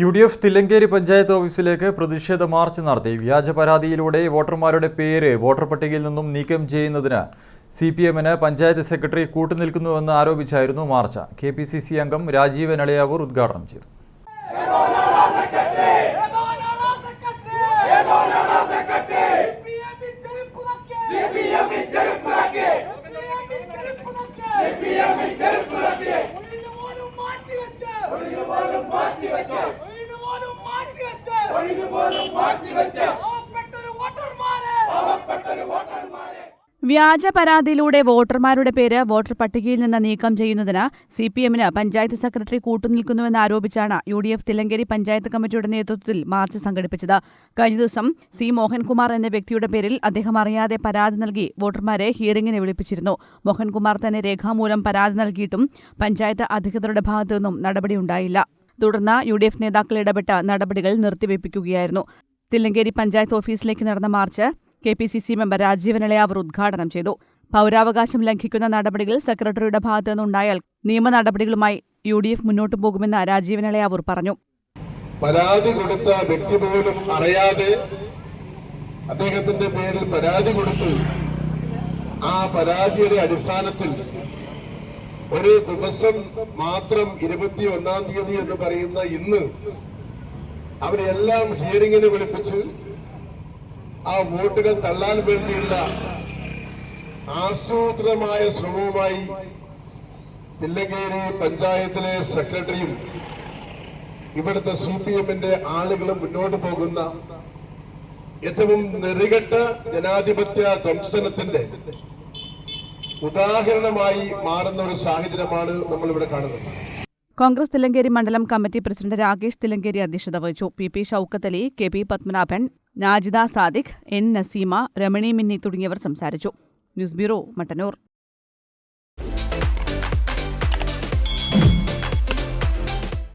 U D F Thillankeri panchayat ഓഫീസിലേക്ക് പ്രതിഷേധ March നടത്തി. വ്യാജ പരാതിയിലൂടെ വോട്ടർമാരുടെ പേര് വോട്ടർ പട്ടികയിൽ നിന്നും നീക്കം ചെയ്യുന്നതിന് സി പി എമ്മിന് പഞ്ചായത്ത് സെക്രട്ടറി കൂട്ടുനിൽക്കുന്നുവെന്ന് ആരോപിച്ചായിരുന്നു march. K P C C അംഗം രാജീവൻ അളിയാവൂർ ഉദ്ഘാടനം ചെയ്തു. വ്യാജ പരാതിയിലൂടെ വോട്ടർമാരുടെ പേര് വോട്ടർ പട്ടികയിൽ നിന്ന് നീക്കം ചെയ്യുന്നതിന് സി പി എമ്മിന് പഞ്ചായത്ത് സെക്രട്ടറി കൂട്ടുനിൽക്കുന്നുവെന്ന് ആരോപിച്ചാണ് U D F Thillankeri panchayat കമ്മിറ്റിയുടെ നേതൃത്വത്തിൽ മാർച്ച് സംഘടിപ്പിച്ചത്. കഴിഞ്ഞ ദിവസം സി മോഹൻകുമാർ എന്ന വ്യക്തിയുടെ പേരിൽ അദ്ദേഹം അറിയാതെ പരാതി നൽകി വോട്ടർമാരെ ഹിയറിംഗിന് വിളിപ്പിച്ചിരുന്നു. മോഹൻകുമാർ തന്നെ രേഖാമൂലം പരാതി നൽകിയിട്ടും പഞ്ചായത്ത് അധികൃതരുടെ ഭാഗത്തു നിന്നും നടപടിയുണ്ടായില്ല തുടർന്ന് യു ഡി എഫ് നേതാക്കൾ ഇടപെട്ട നടപടികൾ നിർത്തിവെപ്പിക്കുകയായിരുന്നു. തില്ലങ്കേരി പഞ്ചായത്ത് ഓഫീസിലേക്ക് നടന്ന march K P C C member Rajeevan Elayavoor ഉദ്ഘാടനം ചെയ്തു. പൗരാവകാശം ലംഘിക്കുന്ന നടപടികൾ സെക്രട്ടറിയുടെ ഭാഗത്തു നിന്നുണ്ടായാൽ നിയമ നടപടികളുമായി യു ഡി എഫ് മുന്നോട്ടു പോകുമെന്ന് രാജീവൻ ഇളയാവൂർ പറഞ്ഞു. പരാതി കൊടുത്ത വ്യക്തി പോലും അറിയാതെ അദ്ദേഹത്തിന്റെ പേരിൽ പരാതി കൊടുത്ത് ആ പരാതിയുടെ അടിസ്ഥാനത്തിൽ ഒരു ദിവസം മാത്രം ഇരുപത്തി ഒന്നാം തീയതി എന്ന് പറയുന്ന ഇന്ന് അവരെല്ലാം ഹിയറിംഗിന് വിളിപ്പിച്ച് ആ വോട്ടുകൾ തള്ളാൻ വേണ്ടിയുള്ള ആസൂത്രിതമായ ശ്രമവുമായി തില്ലങ്കേരി പഞ്ചായത്തിലെ സെക്രട്ടറിയും ഇവിടുത്തെ സി പി എമ്മിന്റെ ആളുകളും മുന്നോട്ട് പോകുന്ന ഏറ്റവും നെറികെട്ട ജനാധിപത്യ ദംശനത്തിന്റെ ഉദാഹരണമായി മാറുന്ന ഒരു സാഹചര്യമാണ് നമ്മൾ ഇവിടെ കാണുന്നത്. കോൺഗ്രസ് തില്ലങ്കേരി മണ്ഡലം കമ്മിറ്റി പ്രസിഡന്റ് രാകേഷ് തില്ലങ്കേരി അധ്യക്ഷത വഹിച്ചു. P P Shoukath Ali K P Padmanabhan Najida Sadiq N Naseema Ramani Minni തുടങ്ങിയവർ സംസാരിച്ചു. News bureau Mattannur.